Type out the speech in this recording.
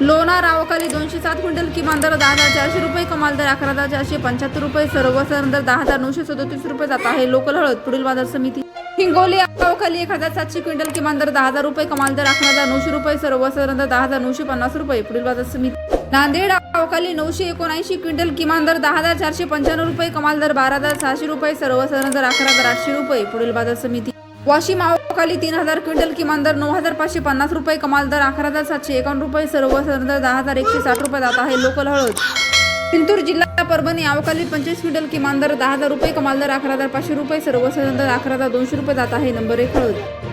लोणार आवकाली दोनशे सात क्विंटल किमान दर दहा हजार चारशे रुपये कमाल दर अकरा हजार चारशे पंच्याहत्तर रुपये सर्वसाधारण दर दहा हजार नऊशे सदोतीस रुपये जात आहे. लोकल हळद पुढील बाजार समिती. हिंगोली रावखाली एक हजार सातशे क्विंटल किमान दर दहा हजार रुपये कमाल दर अकरा हजार नऊशे रुपये सर्वसाधारण दर दहा हजार नऊशे पन्नास रुपये पुढील बाजार समिती. नांदेड आवकाली नऊशे एकोणऐंशी क्विंटल किमान दर दहा हजार चारशे पंच्याण्णव रुपये कमाल दर बारा हजार सहाशे रुपये सर्वसाधारण दर अकरा हजार आठशे रुपये पुढील बाजार समिती. वाशिम आवकाली तीन हजार क्विंटल किमान दर नऊ हजार पाचशे पन्नास रुपये कमाल दर अकरा हजार सातशे एकावन्न रुपये सर्व दर दहा हजार एकशे साठ रुपये जात आहे लोकल हळद. जिंतूर जिल्हा परभणी आवकाली पंचवीस क्विंटल किमान दर दहा हजार रुपये कमाल दर अकरा हजार पाचशे रुपये सर्वसाधारण दर अकरा हजार दोनशे रुपये जात आहे नंबर एक हळद.